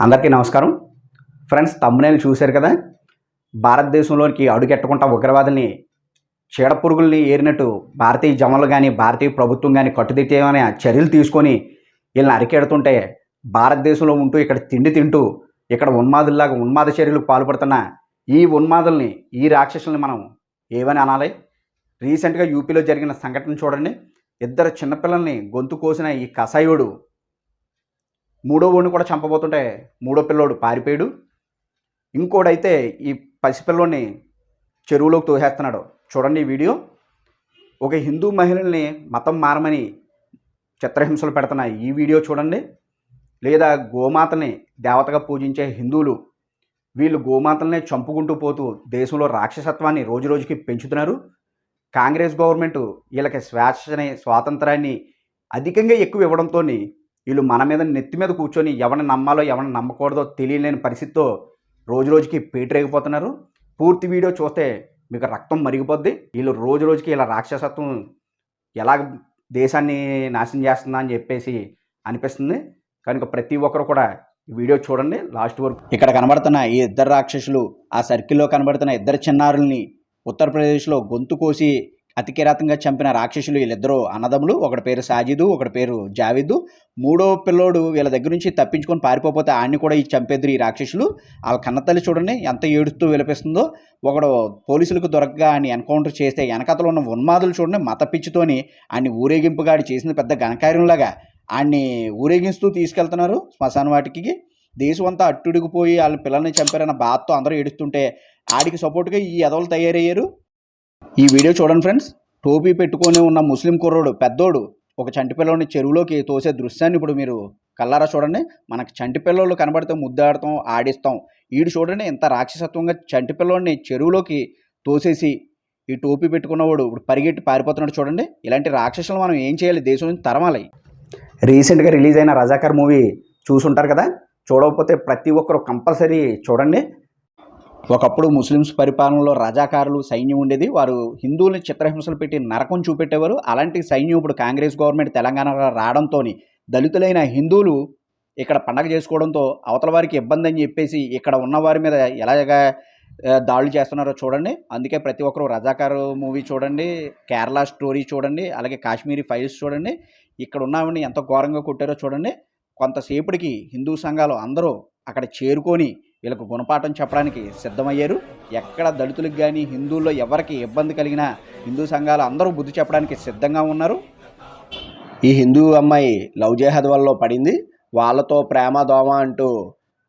అందరికీ నమస్కారం. ఫ్రెండ్స్ తమ్మునేలు చూశారు కదా? భారతదేశంలోనికి అడుగెట్టకుండా ఉగ్రవాదుల్ని చీడపురుగుల్ని ఏరినట్టు భారతీయ జమలు కానీ భారతీయ ప్రభుత్వం కానీ కట్టుదిట్టమైన చర్యలు తీసుకొని వీళ్ళని అరికెడుతుంటే భారతదేశంలో ఉంటూ ఇక్కడ తిండి తింటూ ఇక్కడ ఉన్మాదుల్లాగా ఉన్మాద చర్యలు పాల్పడుతున్న ఈ ఉన్మాదుల్ని ఈ రాక్షసుల్ని మనం ఏమని అనాలి? రీసెంట్గా యూపీలో జరిగిన సంఘటన చూడండి. ఇద్దరు చిన్నపిల్లల్ని గొంతు కోసిన ఈ కసాయుడు మూడో వాడిని కూడా చంపబోతుంటే మూడో పిల్లోడు పారిపోయాడు. ఇంకోడైతే ఈ పసిపిల్లోని చెరువులోకి తోసేస్తున్నాడు. చూడండి ఈ వీడియో. ఒక హిందూ మహిళల్ని మతం మారమని చిత్రహింసలు పెడుతున్న ఈ వీడియో చూడండి. లేదా గోమాతని దేవతగా పూజించే హిందువులు వీళ్ళు గోమాతల్నే చంపుకుంటూ పోతూ దేశంలో రాక్షసత్వాన్ని రోజు రోజుకి పెంచుతున్నారు. కాంగ్రెస్ గవర్నమెంట్ వీళ్ళకి స్వేచ్ఛని స్వాతంత్రాన్ని అధికంగా ఎక్కువ ఇవ్వడంతో వీళ్ళు మన మీద నెత్తి మీద కూర్చొని ఎవరిని నమ్మాలో ఎవరిని నమ్మకూడదో తెలియలేని పరిస్థితితో రోజు రోజుకి పేటరేగిపోతున్నారు. పూర్తి వీడియో చూస్తే మీకు రక్తం మరిగిపోద్ది. వీళ్ళు రోజు రోజుకి ఇలా రాక్షసత్వం ఎలా దేశాన్ని నాశనం చేస్తుందా అని చెప్పేసి అనిపిస్తుంది. కనుక ప్రతి ఒక్కరు కూడా ఈ వీడియో చూడండి. లాస్ట్ వరకు ఇక్కడ కనబడుతున్న ఈ ఇద్దరు రాక్షసులు ఆ సర్కిల్లో కనబడుతున్న ఇద్దరు చిన్నారుల్ని ఉత్తరప్రదేశ్లో గొంతు కోసి అతి కిరాతంగా చంపిన రాక్షసులు వీళ్ళిద్దరూ అన్నదమ్ములు. ఒకటి పేరు సాజిదు ఒకటి పేరు జావిదు. మూడో పిల్లోడు వీళ్ళ దగ్గర నుంచి తప్పించుకొని పారిపోతే ఆయన్ని కూడా ఈ చంపేద్దరు ఈ రాక్షసులు. వాళ్ళ కన్నతల్లి చూడండి ఎంత ఏడుస్తూ విలపిస్తుందో. ఒకడు పోలీసులకు దొరకగా ఆయన ఎన్కౌంటర్ చేస్తే వెనకతలో ఉన్న ఉన్మాదులు చూడండి మత పిచ్చితోని ఆయన్ని ఊరేగింపుగా ఆడి చేసిన పెద్ద ఘనకార్యంలాగా ఆయన్ని ఊరేగిస్తూ తీసుకెళ్తున్నారు శ్మశాన వాటికి. దేశం అంతా అట్టుడిగిపోయి వాళ్ళ పిల్లల్ని చంపారన్న బాధతో అందరూ ఏడుస్తుంటే ఆడికి సపోర్ట్గా ఈ ఎదవలు తయారయ్యారు. ఈ వీడియో చూడండి ఫ్రెండ్స్. టోపీ పెట్టుకొని ఉన్న ముస్లిం కుర్రోడు పెద్దోడు ఒక చంటి పిల్లని చెరువులోకి తోసే దృశ్యాన్ని ఇప్పుడు మీరు కల్లారా చూడండి. మనకు చంటి పిల్లలు కనబడితే ముద్దాడతాం ఆడిస్తాం. ఈడు చూడండి ఇంత రాక్షసత్వంగా చంటి పిల్లని చెరువులోకి తోసేసి ఈ టోపీ పెట్టుకున్నవాడు ఇప్పుడు పరిగెట్టి పారిపోతున్నాడు చూడండి. ఇలాంటి రాక్షసులు మనం ఏం చేయాలి? దేశం నుంచి తరమాలి. రీసెంట్గా రిలీజ్ అయిన రజాకర్ మూవీ చూసుంటారు కదా. చూడకపోతే ప్రతి ఒక్కరు కంపల్సరీ చూడండి. ఒకప్పుడు ముస్లిమ్స్ పరిపాలనలో రజాకారులు సైన్యం ఉండేది. వారు హిందువుల్ని చిత్రహింసలు పెట్టి నరకం చూపెట్టేవారు. అలాంటి సైన్యం ఇప్పుడు కాంగ్రెస్ గవర్నమెంట్ తెలంగాణలో రావడంతో దళితులైన హిందువులు ఇక్కడ పండగ చేసుకోవడంతో అవతల వారికి ఇబ్బంది అని చెప్పేసి ఇక్కడ ఉన్న వారి మీద ఎలాగా దాడులు చేస్తున్నారో చూడండి. అందుకే ప్రతి ఒక్కరు రజాకారు మూవీ చూడండి కేరళ స్టోరీ చూడండి అలాగే కాశ్మీరీ ఫైల్స్ చూడండి. ఇక్కడ ఉన్నవాడిని ఎంత ఘోరంగా కొట్టారో చూడండి. కొంతసేపటికి హిందూ సంఘాలు అందరూ అక్కడ చేరుకొని వీళ్ళకు గుణపాఠం చెప్పడానికి సిద్ధమయ్యారు. ఎక్కడ దళితులకు కానీ హిందువుల్లో ఎవరికి ఇబ్బంది కలిగినా హిందూ సంఘాలు అందరూ బుద్ధి చెప్పడానికి సిద్ధంగా ఉన్నారు. ఈ హిందూ అమ్మాయి లవ్ జేహద్ వల్ల పడింది. వాళ్ళతో ప్రేమ దోమ అంటూ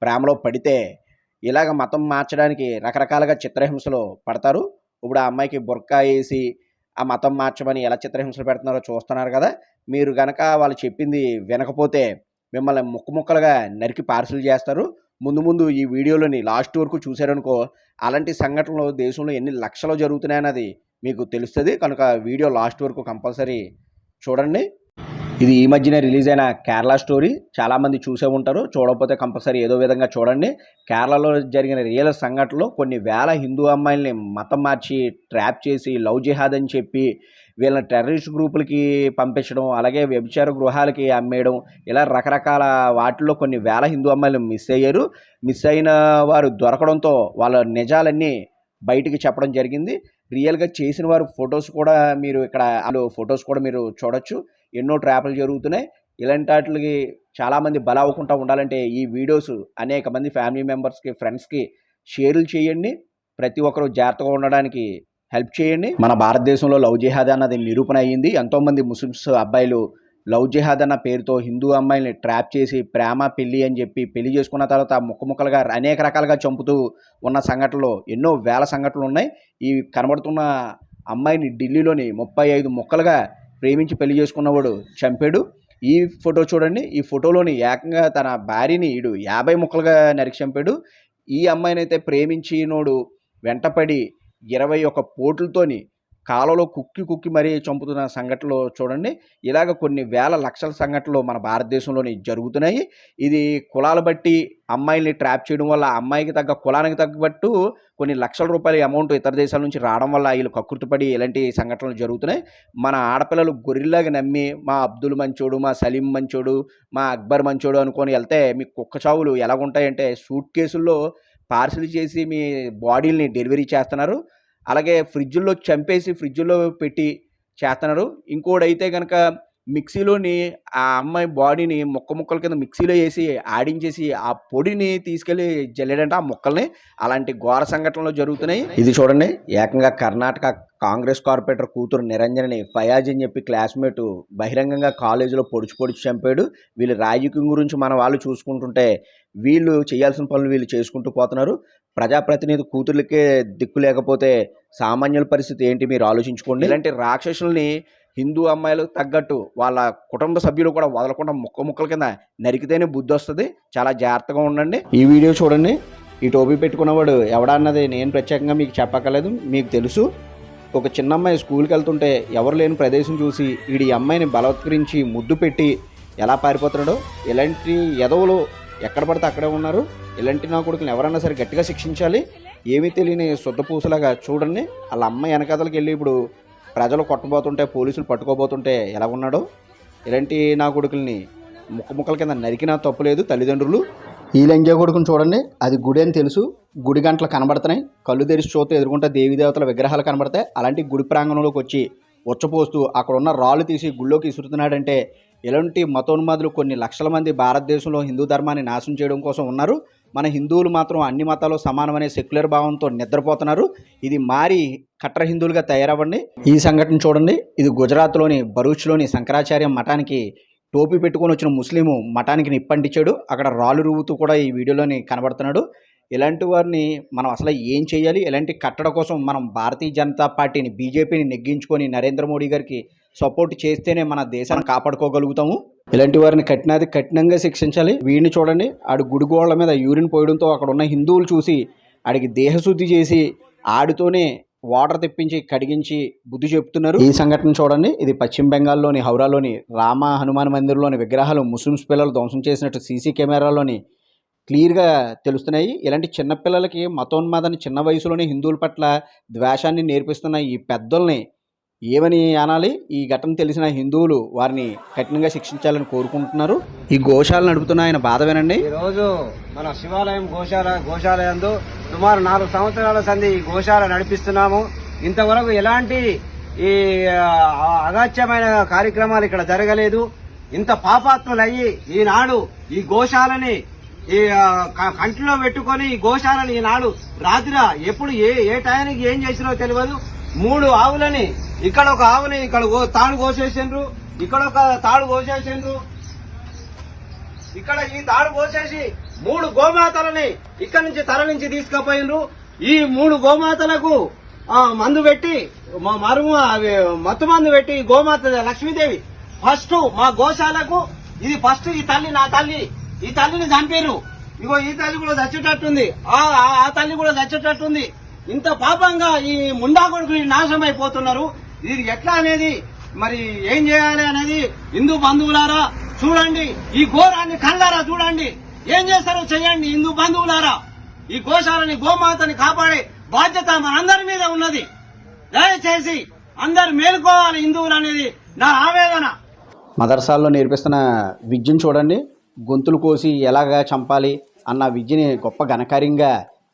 ప్రేమలో పడితే ఇలాగ మతం మార్చడానికి రకరకాలుగా చిత్రహింసలు పడతారు. ఇప్పుడు ఆ అమ్మాయికి బుర్కా వేసి ఆ మతం మార్చమని ఎలా చిత్రహింసలు పెడుతున్నారో చూస్తున్నారు కదా. మీరు గనక వాళ్ళు చెప్పింది వినకపోతే మిమ్మల్ని ముక్కు ముక్కలుగా నరికి పార్సిల్ చేస్తారు. ముందు ముందు ఈ వీడియోలోని లాస్ట్ వరకు చూశారనుకో అలాంటి సంఘటనలు దేశంలో ఎన్ని లక్షలు జరుగుతున్నాయన్నది మీకు తెలుస్తుంది. కనుక వీడియో లాస్ట్ వరకు కంపల్సరీ చూడండి. ఇది ఈ మధ్యనే రిలీజ్ అయిన కేరళ స్టోరీ. చాలామంది చూసే ఉంటారు. చూడకపోతే కంపల్సరీ ఏదో విధంగా చూడండి. కేరళలో జరిగిన రియల్ సంఘటనలో కొన్ని వేల హిందూ అమ్మాయిల్ని మతం మార్చి ట్రాప్ చేసి లవ్ జిహాద్ అని చెప్పి వీళ్ళని టెర్రరిస్ట్ గ్రూపులకి పంపించడం అలాగే వ్యభిచార గృహాలకి అమ్మేయడం ఇలా రకరకాల వాటిల్లో కొన్ని వేల హిందూ అమ్మాయిలు మిస్ అయ్యారు. మిస్ అయిన వారు దొరకడంతో వాళ్ళ నిజాలన్నీ బయటికి చెప్పడం జరిగింది. రియల్గా చేసిన వారు ఫొటోస్ కూడా మీరు ఇక్కడ వాళ్ళు ఫొటోస్ కూడా మీరు చూడొచ్చు. ఎన్నో ట్రాపులు జరుగుతున్నాయి. ఇలాంటి వాటికి చాలామంది బలవకుండా ఉండాలంటే ఈ వీడియోస్ అనేక మంది ఫ్యామిలీ మెంబర్స్కి ఫ్రెండ్స్కి షేర్లు చేయండి. ప్రతి ఒక్కరూ జాగ్రత్తగా ఉండడానికి హెల్ప్ చేయండి. మన భారతదేశంలో లవ్ జిహాద్ అన్నది నిరూపణ అయ్యింది. ఎంతోమంది ముస్లిమ్స్ అబ్బాయిలు లవ్ జిహాద్ అన్న పేరుతో హిందూ అమ్మాయిల్ని ట్రాప్ చేసి ప్రేమ పెళ్ళి అని చెప్పి పెళ్ళి చేసుకున్న తర్వాత ముక్క ముక్కలుగా అనేక రకాలుగా చంపుతూ ఉన్న సంఘటనలు ఎన్నో వేల సంఘటనలు ఉన్నాయి. ఈ కనబడుతున్న అమ్మాయిని ఢిల్లీలోని ముప్పై ఐదు ముక్కలుగా ప్రేమించి పెళ్ళి చేసుకున్నవాడు చంపాడు. ఈ ఫోటో చూడండి. ఈ ఫోటోలోని ఏకంగా తన భార్యని ఈడు యాభై ముక్కలుగా నరికి చంపాడు. ఈ అమ్మాయిని అయితే ప్రేమించినోడు వెంటపడి ఇరవై ఒక పోట్లతోని కాలలో కుక్కి కుక్కి మరీ చంపుతున్న సంఘటనలు చూడండి. ఇలాగ కొన్ని వేల లక్షల సంఘటనలు మన భారతదేశంలోని జరుగుతున్నాయి. ఇది కులాల బట్టి అమ్మాయిల్ని ట్రాప్ చేయడం వల్ల అమ్మాయికి తగ్గ కులానికి తగ్గట్టు కొన్ని లక్షల రూపాయల అమౌంట్ ఇతర దేశాల నుంచి రావడం వల్ల వీళ్ళు కక్కుర్తిపడి ఇలాంటి సంఘటనలు జరుగుతున్నాయి. మన ఆడపిల్లలు గొర్రెల్లాగా నమ్మి మా అబ్దుల్ మంచోడు మా సలీం మంచోడు మా అక్బర్ మంచోడు అనుకొని వెళ్తే మీ కుక్క చావులు ఎలాగుంటాయంటే సూట్ కేసుల్లో పార్సిల్ చేసి మీ బాడీల్ని డెలివరీ చేస్తున్నారు. అలాగే ఫ్రిడ్జ్లో చంపేసి ఫ్రిడ్జ్లో పెట్టి చేస్తున్నారు. ఇంకోడైతే కనుక మిక్సీలోని ఆ అమ్మాయి బాడీని ముక్క ముక్కల కింద మిక్సీలో వేసి ఆడించేసి ఆ పొడిని తీసుకెళ్ళి జల్లేడంటే ఆ ముక్కల్ని. అలాంటి ఘోర సంఘటనలు జరుగుతున్నాయి. ఇది చూడండి ఏకంగా కర్ణాటక కాంగ్రెస్ కార్పొరేటర్ కూతురు నిరంజనని ఫయాజ్ అని చెప్పి క్లాస్మేట్ బహిరంగంగా కాలేజీలో పొడిచి పొడిచి చంపాడు. వీళ్ళు రాజకీయం గురించి మన వాళ్ళు చూసుకుంటుంటే వీళ్ళు చేయాల్సిన పనులు వీళ్ళు చేసుకుంటూ పోతున్నారు. ప్రజాప్రతినిధి కూతుర్లకే దిక్కు లేకపోతే సామాన్యుల పరిస్థితి ఏంటి మీరు ఆలోచించుకోండి. ఇలాంటి రాక్షసుల్ని హిందూ అమ్మాయిలు తగ్గట్టు వాళ్ళ కుటుంబ సభ్యులు కూడా వదలకుండా ముక్క ముక్కల కింద నరికితేనే బుద్ధి వస్తుంది. చాలా జాగ్రత్తగా ఉండండి. ఈ వీడియో చూడండి. ఈ టోపీ పెట్టుకున్నవాడు ఎవడన్నది నేను ప్రత్యేకంగా మీకు చెప్పక్కర్లేదు. మీకు తెలుసు. ఒక చిన్న అమ్మాయి స్కూల్కి వెళ్తుంటే ఎవరు లేని ప్రదేశం చూసి వీడి అమ్మాయిని బలవత్కరించి ముద్దు పెట్టి ఎలా పారిపోతున్నాడో ఇలాంటి ఎదవులు ఎక్కడ పడితే అక్కడే ఉన్నారు. ఇలాంటి నా కొడుకుని ఎవరన్నా సరే గట్టిగా శిక్షించాలి. ఏమీ తెలియని శుద్ధ పూసలాగా చూడండి. వాళ్ళ అమ్మాయి వెనకాతలకి వెళ్ళి ఇప్పుడు ప్రజలు కొట్టబోతుంటే పోలీసులు పట్టుకోబోతుంటే ఎలా ఉన్నాడో. ఇలాంటి నా కొడుకుల్ని ముక్క ముక్కల కింద నరికినా తప్పులేదు తల్లిదండ్రులు. ఈ లంజా కొడుకుని చూడండి. అది గుడి అని తెలుసు. గుడి గంటలు కనబడుతున్నాయి. కళ్ళు తెరిచి చూస్తే ఎదుర్కొంటే దేవీదేవతల విగ్రహాలు కనబడతాయి. అలాంటి గుడి ప్రాంగణంలోకి వచ్చి ఉచ్చపోస్తూ అక్కడ ఉన్న రాళ్ళు తీసి గుళ్ళోకి ఇసురుతున్నాడంటే ఇలాంటి మతోన్మాదులు కొన్ని లక్షల మంది భారతదేశంలో హిందూ ధర్మాన్ని నాశనం చేయడం కోసం ఉన్నారు. మన హిందువులు మాత్రం అన్ని మతాలు సమానమనే సెక్యులర్ భావంతో నిద్రపోతున్నారు. ఇది మారి కట్ర హిందువులుగా తయారవ్వండి. ఈ సంఘటన చూడండి. ఇది గుజరాత్లోని భరూచ్లోని శంకరాచార్య మఠానికి టోపీ పెట్టుకొని వచ్చిన ముస్లిము మఠానికి నిప్పంటించాడు. అక్కడ రాళ్ళు రువ్వుతూ కూడా ఈ వీడియోలోని కనబడుతున్నాడు. ఇలాంటి వారిని మనం అసలు ఏం చేయాలి? ఇలాంటి కట్టడ కోసం మనం భారతీయ జనతా పార్టీని బీజేపీని నెగ్గించుకొని నరేంద్ర మోడీ గారికి సపోర్ట్ చేస్తేనే మన దేశాన్ని కాపాడుకోగలుగుతాము? ఇలాంటి వారిని కఠినాది కఠినంగా శిక్షించాలి. వీడిని చూడండి. ఆడు గుడిగోళ్ళ మీద యూరిన్ పోయడంతో అక్కడ ఉన్న హిందువులు చూసి ఆడికి దేహశుద్ధి చేసి ఆడితోనే వాటర్ తెప్పించి కడిగించి బుద్ధి చెప్తున్నారు. ఈ సంఘటన చూడండి. ఇది పశ్చిమ బెంగాల్లోని హౌరాలోని రామ హనుమాన్ మందిర్లోని విగ్రహాలు ముస్లిమ్స్ పిల్లలు ధ్వంసం చేసినట్టు సీసీ కెమెరాలోని క్లియర్గా తెలుస్తున్నాయి. ఇలాంటి చిన్నపిల్లలకి మతోన్మాదాన్ని చిన్న వయసులోనే హిందువుల పట్ల ద్వేషాన్ని నేర్పిస్తున్న ఈ పెద్దల్ని ఏమని అనాలి? ఈ ఘటన తెలిసిన హిందువులు వారిని కఠినంగా శిక్షించాలని కోరుకుంటున్నారు. ఈ గోశాలను నడుపుతున్న ఆయన బాధ వినండి. రోజు మన శివాలయం గోశాల గోశాలయందు సుమారు నాలుగు సంవత్సరాల సంది ఈ గోశాల నడిపిస్తున్నాము. ఇంతవరకు ఎలాంటి ఈ అగాచ్యమైన అగాధ్యమైన కార్యక్రమాలు ఇక్కడ జరగలేదు. ఇంత పాపాత్ములయ్యి ఈనాడు ఈ గోశాలని ఈ క- కంటిలో పెట్టుకొని ఈ గోశాలని ఈనాడు రాత్రి ఎప్పుడు ఏ ఏ టయానికి ఏం చేసినో తెలియదు. మూడు ఆవులని ఇక్కడ ఒక ఆవుని ఇక్కడ గో- తాడు కోసేసిండ్రు. ఇక్కడ ఒక తాడు కోసేసిండ్రు. ఇక్కడ ఈ తాడు కోసేసి మూడు గోమాతలని ఇక్కడ నుంచి తరలించి తీసుకుపోయినరు ఈ మూడు గోమాతలకు మందు పెట్టి మా మరుము అవి మత్తు మందు పెట్టి గోమాత లక్ష్మీదేవి. ఫస్ట్ మా గోశాలకు ఇది ఫస్ట్ ఈ తల్లి నా తల్లి. ఈ తల్లిని చంపారు ఇగో ఈ తల్లి కూడా చచ్చేటట్టుంది. ఆ- ఆ తల్లి కూడా చచ్చేటట్టుంది. ఇంత పాపంగా ఈ ముండా కొడుకుని నాశనం అయిపోతున్నారు ఇది ఎట్లా అనేది? మరి ఏం చేయాలి అనేది హిందూ బంధువులారా చూడండి. ఈ ఘోరాన్ని కళ్ళారా చూడండి. ఏం చేస్తారో చేయండి హిందూ బంధువులారా. ఈ గోశాలని గోమాతని కాపాడే బాధ్యత మనందరి మీద ఉన్నది. దయచేసి అందరు మేలుకోవాలి హిందువులు అనేది నా ఆవేదన. మదర్సాల్లో నేర్పిస్తున్న విద్యను చూడండి. గొంతులు కోసి ఎలాగా చంపాలి అన్న విద్యని గొప్ప ఘనకార్యంగా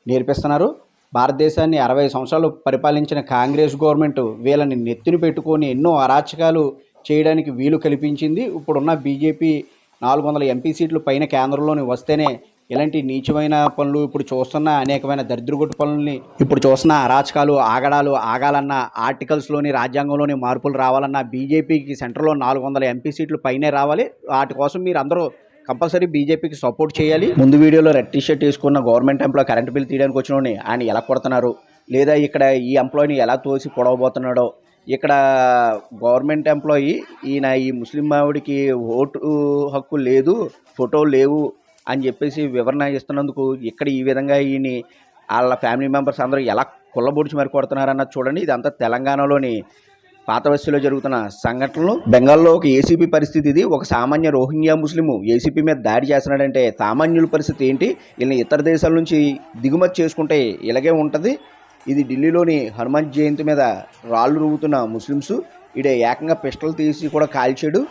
నేర్పిస్తున్నారు. భారతదేశాన్ని అరవై సంవత్సరాలు పరిపాలించిన కాంగ్రెస్ గవర్నమెంట్ వీళ్ళని నెత్తిని పెట్టుకొని ఎన్నో అరాచకాలు చేయడానికి వీలు కల్పించింది. ఇప్పుడున్న బీజేపీ నాలుగు వందల ఎంపీ సీట్లు పైన కేంద్రంలోని వస్తేనే ఇలాంటి నీచమైన పనులు ఇప్పుడు చూస్తున్న అనేకమైన దరిద్రగొట్టు పనుల్ని ఇప్పుడు చూస్తున్న అరాచకాలు ఆగడాలు ఆగాలన్న ఆర్టికల్స్లోని రాజ్యాంగంలోని మార్పులు రావాలన్న బీజేపీకి సెంటర్లో నాలుగు వందల ఎంపీ సీట్లు పైనే రావాలి. వాటి కోసం మీరు అందరూ కంపల్సరీ బీజేపీకి సపోర్ట్ చేయాలి. ముందు వీడియోలో రెడ్ టీ షర్ట్ వేసుకున్న గవర్నమెంట్ ఎంప్లాయ్ కరెంట్ బిల్ తీయడానికి వచ్చిన ఆయన ఎలా కొడుతున్నారు? లేదా ఇక్కడ ఈ ఎంప్లాయీని ఎలా తోసి పొడవబోతున్నాడో? ఇక్కడ గవర్నమెంట్ ఎంప్లాయీ ఈయన ఈ ముస్లిం ఆవిడికి ఓటు హక్కు లేదు ఫోటో లేవు అని చెప్పేసి వివరణ ఇస్తున్నందుకు ఇక్కడ ఈ విధంగా ఈయన వాళ్ళ ఫ్యామిలీ మెంబర్స్ అందరూ ఎలా కుళ్ళబొడిచి మరి కొడుతున్నారన్నది చూడండి. ఇదంతా తెలంగాణలోని పాత బస్తీలో జరుగుతున్న సంఘటనలు బెంగాల్లో ఒక ఏసీపీ పరిస్థితి ఇది. ఒక సామాన్య రోహింగ్యా ముస్లిము ఏసీపీ మీద దాడి చేస్తున్నాడంటే సామాన్యుల పరిస్థితి ఏంటి? వీళ్ళని ఇతర దేశాల నుంచి దిగుమతి చేసుకుంటే ఇలాగే ఉంటుంది. ఇది ఢిల్లీలోని హనుమాన్ జయంతి మీద రాళ్ళు రువ్వుతున్న ముస్లిమ్స్. ఇడే ఏకంగా పిస్టల్ తీసి కూడా కాల్చాడు.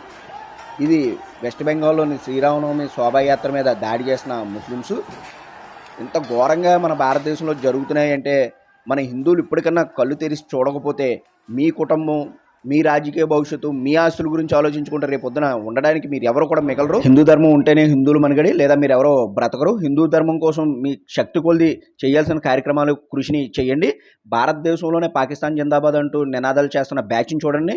ఇది వెస్ట్ బెంగాల్లోని శ్రీరామనవమి శోభాయాత్ర మీద దాడి చేసిన ముస్లిమ్స్. ఇంత ఘోరంగా మన భారతదేశంలో జరుగుతున్నాయి అంటే మన హిందువులు ఇప్పటికన్నా కళ్ళు తెరిచి చూడకపోతే మీ కుటుంబం మీ రాజకీయ భవిష్యత్తు మీ ఆస్తుల గురించి ఆలోచించుకుంటే రేపు పొద్దున ఉండడానికి మీరు ఎవరు కూడా మిగలరు. హిందూ ధర్మం ఉంటేనే హిందువులు మనగడి లేదా మీరు ఎవరో బ్రతకరు. హిందూ ధర్మం కోసం మీ శక్తి కొలిది చేయాల్సిన కార్యక్రమాలు కృషిని చేయండి. భారతదేశంలోనే పాకిస్తాన్ జిందాబాద్ అంటూ నినాదాలు చేస్తున్న బ్యాచ్ని చూడండి.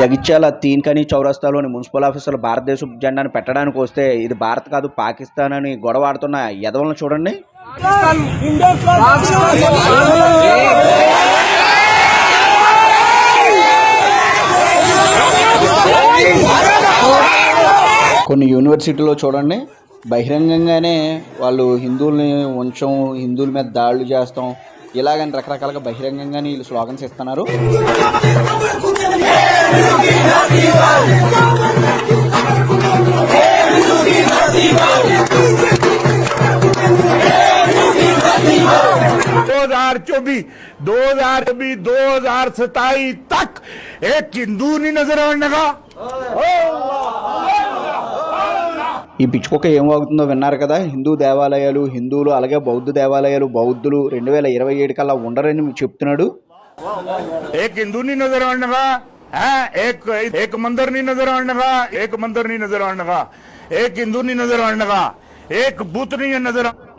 జగిత్యాల తీన్కని చౌరస్తాలోని మున్సిపల్ ఆఫీసులో భారతదేశ జెండాను పెట్టడానికి వస్తే ఇది భారత్ కాదు పాకిస్తాన్ అని గొడవ ఆడుతున్న యదవలను చూడండి. కొన్ని యూనివర్సిటీలో చూడండి బహిరంగంగానే వాళ్ళు హిందువుల్ని ఉంచం హిందువుల మీద దాడులు చేస్తాం ఇలాగని రకరకాలుగా బహిరంగంగానే వీళ్ళు స్లోగన్స్ ఇస్తున్నారు. दो हजार चौबीस दो हजार चौबीस दो हजार सताईस तक एक हिंदू नहीं नजर आने का ఈ పిచ్చుకొక్క ఏం వాగుతుందో విన్నారు కదా హిందూ దేవాలయాలు హిందువులు అలాగే బౌద్ధ దేవాలయాలు బౌద్ధులు రెండు వేల ఇరవై ఏడు కల్లా ఉండరని చెప్తున్నాడు एक हिंदू नहीं नजर आने का है एक एक मंदिर नहीं नजर आने का एक मंदिर नहीं नजर आने का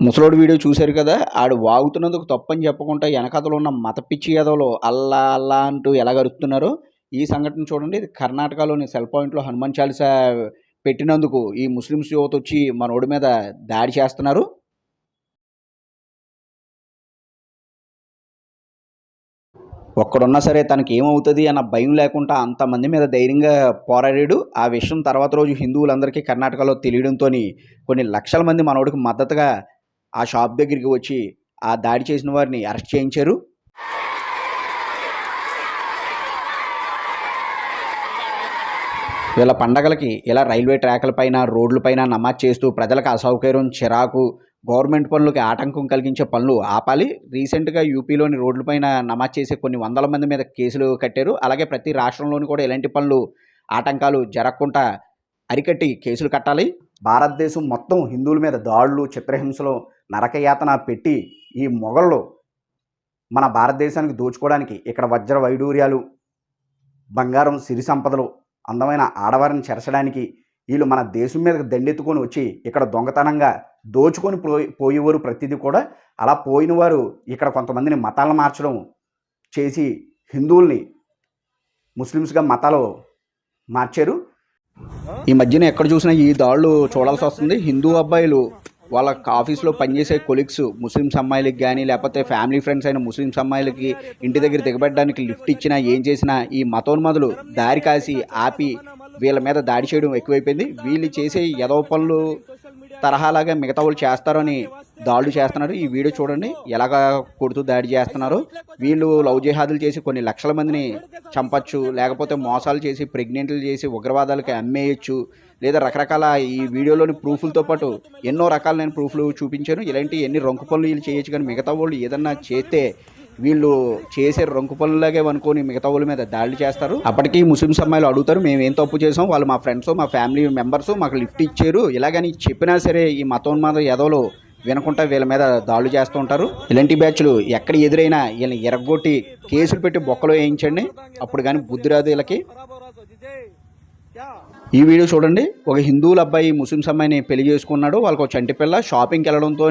ముసలోడు వీడియో చూశారు కదా ఆడు వాగుతున్నందుకు తప్పని చెప్పకుండా వెనకథలో ఉన్న మత పిచ్చి ఏదోలో అల్లా అల్లా అంటూ ఎలా గరుపుతున్నారో ఈ సంఘటన చూడండి. ఇది కర్ణాటకలోని సెల్ పాయింట్లో హనుమాన్ చాలీస పెట్టినందుకు ఈ ముస్లిమ్స్ యువత వచ్చి మనోడి మీద దాడి చేస్తున్నారు. ఒక్కడున్నా సరే తనకి ఏమవుతుంది అన్న భయం లేకుండా అంతమంది మీద ధైర్యంగా పోరాడాడు. ఆ విషయం తర్వాత రోజు హిందువులందరికీ కర్ణాటకలో తెలియడంతో కొన్ని లక్షల మంది మనోడికి మద్దతుగా ఆ షాప్ దగ్గరికి వచ్చి ఆ దాడి చేసిన వారిని అరెస్ట్ చేయించారు. వీళ్ళ పండగలకి ఇలా రైల్వే ట్రాక్లపైన రోడ్లపైన నమాజ్ చేస్తూ ప్రజలకు అసౌకర్యం చిరాకు గవర్నమెంట్ పనులకి ఆటంకం కలిగించే పనులు ఆపాలి. రీసెంట్గా యూపీలోని రోడ్లపైన నమాజ్ చేసే కొన్ని వందల మంది మీద కేసులు కట్టారు. అలాగే ప్రతి రాష్ట్రంలోని కూడా ఇలాంటి పనులు ఆటంకాలు జరగకుండా అరికట్టి కేసులు కట్టాలి. భారతదేశం మొత్తం హిందువుల మీద దాడులు చిత్రహింసలు నరకయాతన పెట్టి ఈ మొఘళ్ళు మన భారతదేశానికి దోచుకోవడానికి ఇక్కడ వజ్ర వైడూర్యాలు బంగారం సిరి సంపదలు అందమైన ఆడవారిని చెరచడానికి వీళ్ళు మన దేశం మీదకి దండెత్తుకొని వచ్చి ఇక్కడ దొంగతనంగా దోచుకొని పోయి పోయేవారు ప్రతిదీ కూడా అలా పోయిన వారు ఇక్కడ కొంతమందిని మతాలను మార్చడం చేసి హిందువుల్ని ముస్లిమ్స్గా మతాలు మార్చారు. ఈ మధ్యన ఎక్కడ చూసినా ఈ దాడులు చూడాల్సి వస్తుంది. హిందూ అబ్బాయిలు వాళ్ళ ఆఫీస్లో పనిచేసే కొలీగ్స్ ముస్లిమ్స్ అమ్మాయిలకి కానీ లేకపోతే ఫ్యామిలీ ఫ్రెండ్స్ అయిన ముస్లిమ్స్ అమ్మాయిలకి ఇంటి దగ్గర దిగబెట్టడానికి లిఫ్ట్ ఇచ్చినా ఏం చేసినా ఈ మతోన్మదులు దారి కాసి ఆపి వీళ్ళ మీద దాడి చేయడం ఎక్కువైపోయింది. వీళ్ళు చేసే ఎదవ పనులు తరహాలాగా మిగతా వాళ్ళు చేస్తారని దాడులు చేస్తున్నారు. ఈ వీడియో చూడండి. ఎలాగ కొడుతూ దాడి చేస్తున్నారు. వీళ్ళు లవ్ జిహాదులు చేసి కొన్ని లక్షల మందిని చంపచ్చు లేకపోతే మోసాలు చేసి ప్రెగ్నెంట్లు చేసి ఉగ్రవాదాలకి అమ్మేయచ్చు లేదా రకరకాల ఈ వీడియోలోని ప్రూఫ్లతో పాటు ఎన్నో రకాల నేను ప్రూఫ్లు చూపించాను ఇలాంటి ఎన్ని రొంకు పనులు వీళ్ళు చేయొచ్చు కానీ మిగతా వాళ్ళు ఏదన్నా చేస్తే వీళ్ళు చేసే రొంకు పనులాగే అనుకొని మిగతా వాళ్ళ మీద దాడులు చేస్తారు. అప్పటికి ముస్లిమ్స్ అమ్మాయిలు అడుగుతారు మేము ఏం తప్పు చేసాం? వాళ్ళు మా ఫ్రెండ్స్ మా ఫ్యామిలీ మెంబర్స్ మాకు లిఫ్ట్ ఇచ్చారు. ఇలాగని చెప్పినా సరే ఈ మతోన్మాద ఎదవలు వినకుండా వీళ్ళ మీద దాడులు చేస్తూ ఉంటారు. ఇలాంటి బ్యాచ్లు ఎక్కడ ఎదురైనా వీళ్ళని ఎరగొట్టి కేసులు పెట్టి బొక్కలో వేయించండి. అప్పుడు కానీ బుద్ధి రాదు వీళ్ళకి. ఈ వీడియో చూడండి. ఒక హిందువుల అబ్బాయి ముస్లిమ్స్ అమ్మాయిని పెళ్ళి చేసుకున్నాడు. వాళ్ళకి ఒక చంటి పిల్ల షాపింగ్కి వెళ్ళడంతో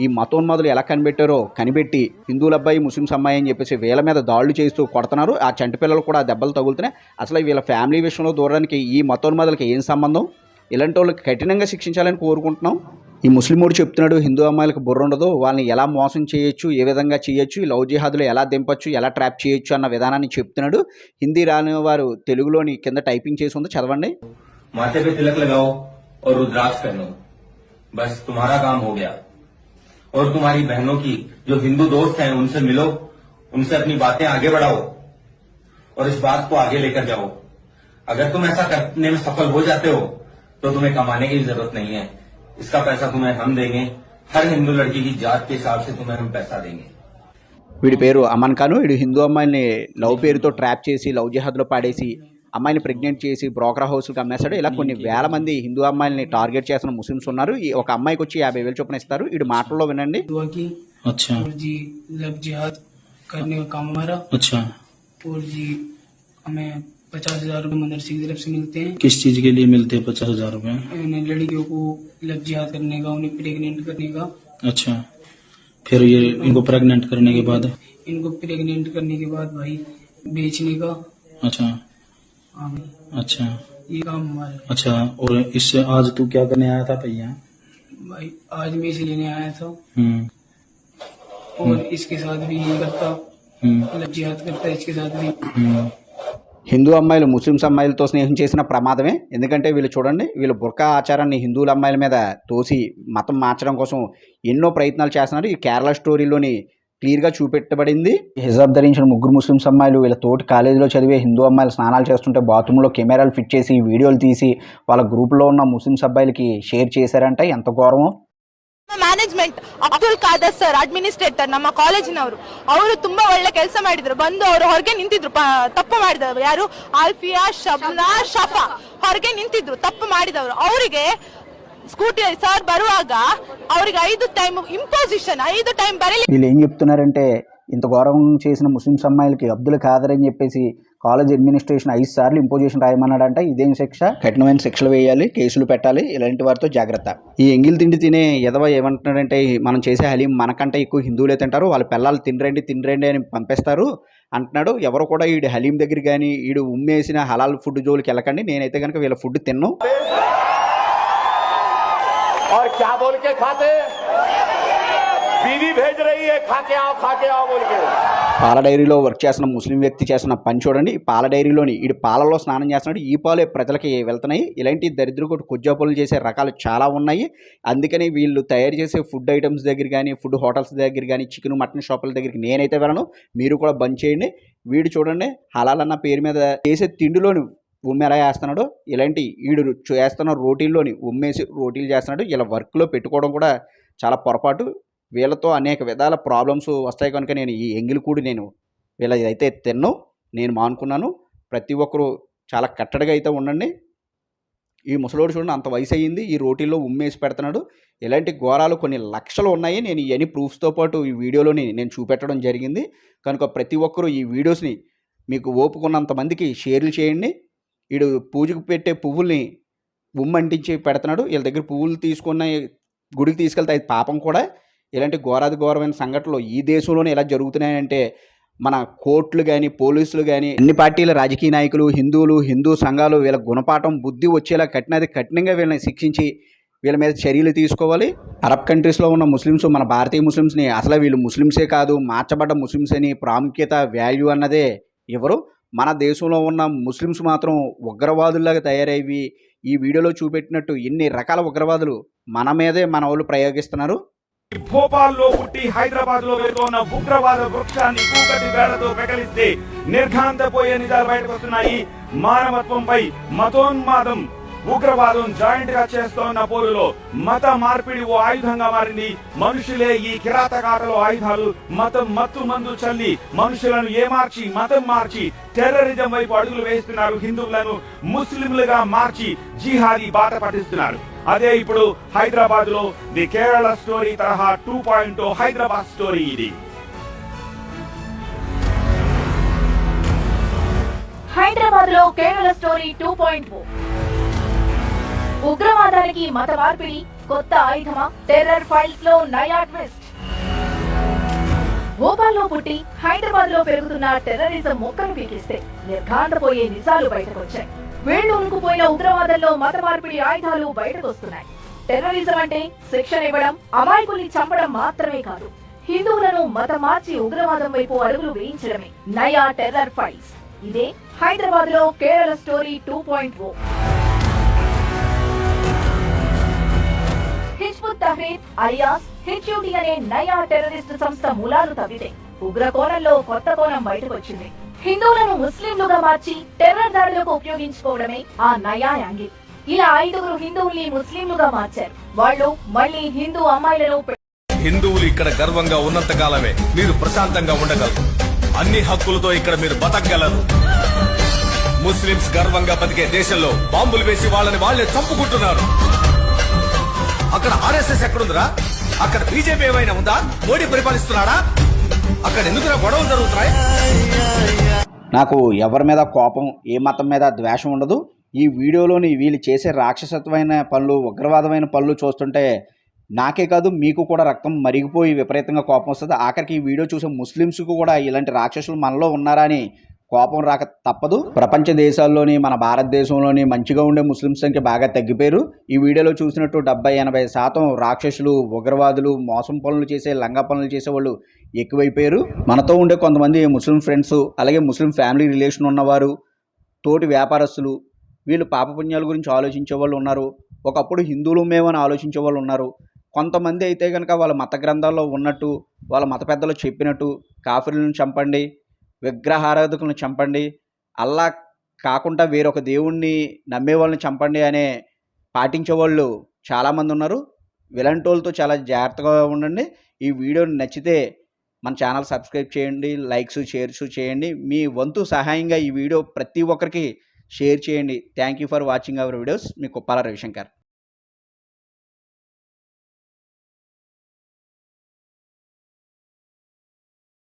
ఈ మతోన్మాదులు ఎలా కనిపెట్టారో కనిపెట్టి హిందువుల అబ్బాయి ముస్లిమ్స్ అమ్మాయి అని చెప్పేసి వీళ్ళ మీద దాడులు చేస్తూ కొడుతున్నారు. ఆ చంటి పిల్లలు కూడా దెబ్బలు తగులుతున్నాయి. అసలు వీళ్ళ ఫ్యామిలీ విషయంలో దూరానికి ఈ మతోన్మాదులకి ఏం సంబంధం? ఇలాంటి వాళ్ళకి కఠినంగా శిక్షించాలని కోరుకుంటున్నాం. ఈ ముస్లిమోడు చెప్తున్నాడు హిందూ అమ్మాయిలకు బుర్ర ఉండదు వాళ్ళని ఎలా మోసం చేయొచ్చు ఏ విధంగా చేయొచ్చు ఈ లవ్ జిహాదులు ఎలా దింపచ్చు ఎలా ట్రాప్ చేయొచ్చు అన్న విధానాన్ని చెప్తున్నాడు హిందీ రాని వారు తెలుగులోని కింద టైపింగ్ చేసి ఉంది చదవండి माथे पे तिलक लगाओ और रुद्राक्ष पहनो बस तुम्हारा काम हो गया और तुम्हारी बहनों की जो हिंदू दोस्त हैं उनसे मिलो उनसे अपनी बातें आगे बढ़ाओ और इस बात को आगे लेकर जाओ अगर तुम ऐसा करने में सफल हो जाते हो तो तुम्हें कमाने की जरूरत नहीं है इसका पैसा तुम्हें हम देंगे हर हिंदू लड़की की जात के हिसाब से तुम्हें हम पैसा देंगे వీడి పేరు అమన్ ఖాన్ వీడు హిందూ అమ్మాయిని లవ్ పేరుతో ట్రాప్ చేసి లవ్ జిహాద్లో పాడేసి అమ్మాయిని ప్రెగ్నెంట్ చేసి బ్రోకర్ హౌస్కి అమ్మేస్తాడు ఇలా కొన్ని వేల మంది హిందూ అమ్మాయిల్ని టార్గెట్ చేస్తున్న ముస్లిమ్స్ ఉన్నారు ఈ ఒక అమ్మాయికి వచ్చి యాభై వేలు చొప్పున ఇస్తారు వీడు మాటల్లో వినండి दुआ पचास हज़ार रूपए मदरसे की तरफ़ से मिलते हैं। किस चीज़ के लिए मिलते हैं पचास हज़ार रूपए? लड़कियों को लब जिहाद करने का उन्हें प्रेग्नेंट करने का। अच्छा। फिर ये इनको प्रेग्नेंट करने के बाद? इनको प्रेग्नेंट करने के बाद भाई बेचने का। अच्छा। हाँ अच्छा। ये काम हमारा है। अच्छा और इससे आज तू क्या करने आया था भैया? भाई आज मैं इसे लेने आया था। हम्म। और इसके साथ भी ये करता। हम्म। लब जिहाद करता इसके साथ भी। हम्म। హిందూ అమ్మాయిలు ముస్లిమ్స్ అమ్మాయిలతో స్నేహం చేసిన ప్రమాదమే. ఎందుకంటే వీళ్ళు చూడండి వీళ్ళు బుర్కా ఆచారాన్ని హిందువుల అమ్మాయిల మీద తోసి మతం మార్చడం కోసం ఎన్నో ప్రయత్నాలు చేస్తున్నారు. ఈ కేరళ స్టోరీలోని క్లియర్గా చూపెట్టబడింది. హిజాబ్ ధరించిన ముగ్గురు ముస్లిమ్స్ అమ్మాయిలు వీళ్ళ తోటి కాలేజీలో చదివే హిందూ అమ్మాయిలు స్నానాలు చేస్తుంటే బాత్రూంలో కెమెరాలు ఫిట్ చేసి వీడియోలు తీసి వాళ్ళ గ్రూప్లో ఉన్న ముస్లిమ్స్ అబ్బాయిలకి షేర్ చేశారంటే. ఎంత ఘోరమో management Abdul Khader sir administrator ನಮ್ಮ ಕಾಲೇಜಿನವರು ಅವರು ತುಂಬಾ ಒಳ್ಳೆ ಕೆಲಸ ಮಾಡಿದ್ರು ಬಂದು ಅವರು ಹೊರಗೆ ನಿಂತಿದ್ರು ಪ- ತಪ್ಪು ಮಾಡಿದವರು ಯಾರು ಆಲ್ಫಿಯಾ ಶಬ್ನಾ ಶಫಾ ಹೊರಗೆ ನಿಂತಿದ್ರು ತಪ್ಪು ಮಾಡಿದವರು ಅವರಿಗೆ ಸ್ಕೂಟಿ ಸರ್ ಬರುವಾಗ ಅವರಿಗೆ ಐದು ಟೈಮ್ ಇಂಪೋಸಿಷನ್ ಐದು ಟೈಮ್ ಬರೀಲಿ వీళ్ళు ఏం చెప్తున్నారంటే ఇంత ఘోరం చేసిన ముస్లిమ్స్ అమ్మాయిలకి అబ్దుల్ ఖాదర్ అని చెప్పేసి కాలేజ్ అడ్మినిస్ట్రేషన్ ఐదు సార్లు ఇంపోజిషన్ రాయమన్నాడంట ఇదేం శిక్ష కఠినమైన శిక్షలు వేయాలి కేసులు పెట్టాలి ఇలాంటి వారితో జాగ్రత్త ఈ ఎంగిల్ తిండి తినే ఎదవ ఏమంటున్నాడంటే మనం చేసే హలీం మనకంటే ఎక్కువ హిందువులే తింటారు వాళ్ళ పిల్లలు తినరండి తినరండి అని పంపిస్తారు అంటున్నాడు ఎవరు కూడా ఈడు హలీం దగ్గర కానీ ఈడు ఉమ్మేసిన హలాల్ ఫుడ్ జోలికి వెళ్ళకండి నేనైతే కనుక వీళ్ళ ఫుడ్ తిన్ను और क्या बोल के खाते बीवी भेज रही है खा के आओ खा के आओ बोल के పాల డైరీలో వర్క్ చేస్తున్న ముస్లిం వ్యక్తి చేస్తున్న పని చూడండి. పాల డైరీలోని ఈ పాలలో స్నానం చేస్తున్నాడు. ఈ పాలే ప్రజలకి వెళ్తున్నాయి. ఇలాంటి దరిద్రకొట్టు కొజ్జా చేసే రకాలు చాలా ఉన్నాయి. అందుకని వీళ్ళు తయారు చేసే ఫుడ్ ఐటమ్స్ దగ్గర కానీ ఫుడ్ హోటల్స్ దగ్గర కానీ చికెన్ మటన్ షాపుల దగ్గరికి నేనైతే వెళ్ళను. మీరు కూడా బంద్ చేయండి. వీడు చూడండి హలాల్ అన్న పేరు మీద చేసే తిండిలోని ఉమ్మి ఎలా చేస్తున్నాడు ఇలాంటి ఈడు చేస్తున్న రోటీల్లోని ఉమ్మేసి రోటీలు చేస్తున్నాడు. ఇలా వర్క్లో పెట్టుకోవడం కూడా చాలా పొరపాటు. వీళ్ళతో అనేక విధాల ప్రాబ్లమ్స్ వస్తాయి. కనుక నేను ఈ ఎంగిల్ కూడి నేను వీళ్ళ అయితే తిన్ను నేను మానుకున్నాను. ప్రతి ఒక్కరూ చాలా కట్టడిగా అయితే ఉండండి. ఈ ముసలోడు చూడండి అంత వయసు అయ్యింది ఈ రోటీల్లో ఉమ్మేసి పెడుతున్నాడు. ఇలాంటి ఘోరాలు కొన్ని లక్షలు ఉన్నాయి. నేను ఇవన్నీ ప్రూఫ్స్తో పాటు ఈ వీడియోలోని నేను చూపెట్టడం జరిగింది. కనుక ప్రతి ఒక్కరూ ఈ వీడియోస్ని మీకు ఓపుకున్నంత మందికి షేర్లు చేయండి. వీడు పూజకు పెట్టే పువ్వుల్ని ఉమ్మంటించి పెడుతున్నాడు. వీళ్ళ దగ్గర పువ్వులు తీసుకున్న గుడికి తీసుకెళ్తే అది పాపం కూడా. ఇలాంటి ఘోరాది ఘోరమైన సంఘటనలు ఈ దేశంలోనే ఎలా జరుగుతున్నాయంటే మన కోర్టులు కానీ పోలీసులు కానీ అన్ని పార్టీల రాజకీయ నాయకులు హిందువులు హిందూ సంఘాలు వీళ్ళ గుణపాఠం బుద్ధి వచ్చేలా కఠినది కఠినంగా వీళ్ళని శిక్షించి వీళ్ళ మీద చర్యలు తీసుకోవాలి. అరబ్ కంట్రీస్లో ఉన్న ముస్లిమ్స్ మన భారతీయ ముస్లిమ్స్ని అసలు వీళ్ళు ముస్లిమ్సే కాదు మార్చబడ్డ ముస్లిమ్స్ అని ప్రాముఖ్యత వాల్యూ అన్నదే ఎవరు? మన దేశంలో ఉన్న ముస్లిమ్స్ మాత్రం ఉగ్రవాదుల్లాగా తయారయ్యి ఈ వీడియోలో చూపెట్టినట్టు ఎన్ని రకాల ఉగ్రవాదులు మన మీదే మన వాళ్ళు ప్రయోగిస్తున్నారు. భోపాల్లో పుట్టి హైదరాబాద్లో వెళ్తున్న ఉగ్రవాద వృక్షాన్ని కూకటి వేళతో పెకలిస్తే నిర్ఘాంతపోయే నిజాలు బయటకు వస్తున్నాయి. మానవత్వంపై మతోన్మాదం ఉగ్రవాదం జాయింట్గా చేస్తోన్న పోరులో మత మార్పిడి ఓ ఆయుధంగా మారింది. మనుషులే ఈ కిరాతకాటలో ఆయుధాలు మతం మత్తు మందు చల్లి మనుషులను ఏమార్చి మతం మార్చి టెర్రరిజం వైపు అడుగులు వేస్తున్నారు హిందువులను. ముస్లింలుగా మార్చి జిహాదీ బాట పట్టిస్తున్నారు. అదే ఇప్పుడు హైదరాబాద్లో ది కేరళ స్టోరీ తరహా టూ పాయింట్ హైదరాబాద్ స్టోరీ ఇది. హైదరాబాద్లో కేరళ స్టోరీ టూ పాయింట్ ఉగ్రవాదానికి మత మార్పిడి కొత్త ఆయుధమా? టెర్రర్ ఫైల్స్లో నయా ట్విస్ట్. భోపాల్లో పుట్టి హైదరాబాద్లో పెరుగుతున్న టెర్రరిజం మొక్కను పీకిస్తే నిర్ఘాంతపోయే నిజాలు బయటకొచ్చాయి. వేళ్ళు ఉనుకుపోయిన ఉగ్రవాదంలో మత మార్పిడి ఆయుధాలు బయటకొస్తున్నాయి. టెర్రరిజం అంటే శిక్షణ ఇవ్వడం అమాయకుల్ని చంపడం మాత్రమే కాదు. హిందువులను మత మార్చి ఉగ్రవాదం వైపు అడుగులు వేయించడమే నయా టెర్రర్ ఫైల్స్ ఇదే హైదరాబాద్లో Kerala story two point O. Hizbul alias HUD అనే నయా టెర్రరిస్ట్ సంస్థ మూలాలు తవ్వితే ఉగ్ర కోణంలో కొత్త కోణం బయటకు వచ్చింది హిందువులను ముస్లింలుగా మార్చి టెర్రర్ దాడులకు ఉపయోగించుకోవడమే ఆ నయా యాంగిల్ ఇలా ఐదుగురు హిందువుల్ని ముస్లింలుగా మార్చారు. వాళ్ళు మళ్ళీ హిందూ అమ్మాయిలను హిందువులు ఇక్కడ గర్వంగా ఉన్నంత కాలమే మీరు ప్రశాంతంగా ఉండగలరు. అన్ని హక్కులతో ఇక్కడ మీరు బతకగలరు. ముస్లింస్ గర్వంగా బతికే దేశంలో బాంబులు వేసి వాళ్ళని వాళ్ళే చంపుకుంటున్నారు. అక్కడ ఆర్ఎస్ఎస్ ఎక్కడుందిరా? అక్కడ బీజేపీ ఏమైనా ఉందా? మోడీ పరిపాలిస్తున్నాడా? అక్కడ ఎందుకు గొడవలు జరుగుతున్నాయి? నాకు ఎవరి మీద కోపం ఏ మతం మీద ద్వేషం ఉండదు. ఈ వీడియోలోని వీళ్ళు చేసే రాక్షసత్వమైన పనులు ఉగ్రవాదమైన పనులు చూస్తుంటే నాకే కాదు మీకు కూడా రక్తం మరిగిపోయి విపరీతంగా కోపం వస్తుంది. ఆఖరికి ఈ వీడియో చూసే ముస్లిమ్స్కు కూడా ఇలాంటి రాక్షసులు మనలో ఉన్నారా అని కోపం రాక తప్పదు. ప్రపంచ దేశాల్లోని మన భారతదేశంలోని మంచిగా ఉండే ముస్లిమ్స్ సంఖ్య బాగా తగ్గిపోయారు. ఈ వీడియోలో చూసినట్టు డెబ్బై ఎనభై శాతం రాక్షసులు ఉగ్రవాదులు మోసం పనులు చేసే లంగా పనులు చేసే వాళ్ళు ఎక్కువైపోయారు. మనతో ఉండే కొంతమంది ముస్లిం ఫ్రెండ్స్ అలాగే ముస్లిం ఫ్యామిలీ రిలేషన్ ఉన్నవారు తోటి వ్యాపారస్తులు వీళ్ళు పాపపుణ్యాల గురించి ఆలోచించే వాళ్ళు ఉన్నారు. ఒకప్పుడు హిందువులు మేమని ఆలోచించే వాళ్ళు ఉన్నారు. కొంతమంది అయితే కనుక వాళ్ళ మత గ్రంథాల్లో ఉన్నట్టు వాళ్ళ మత పెద్దలు చెప్పినట్టు కాఫీలను చంపండి విగ్రహారాధకులను చంపండి అల్లా కాకుండా వేరొక దేవుణ్ణి నమ్మే వాళ్ళని చంపండి అనే పాటించే వాళ్ళు చాలామంది ఉన్నారు. విలంటోళ్ళతో చాలా జాగ్రత్తగా ఉండండి. ఈ వీడియోని నచ్చితే మన ఛానల్ సబ్స్క్రైబ్ చేయండి లైక్స్ షేర్స్ చేయండి. మీ వంతు సహాయంగా ఈ వీడియో ప్రతి ఒక్కరికి షేర్ చేయండి. Thank you for watching our videos me Kuppala Ravishankar.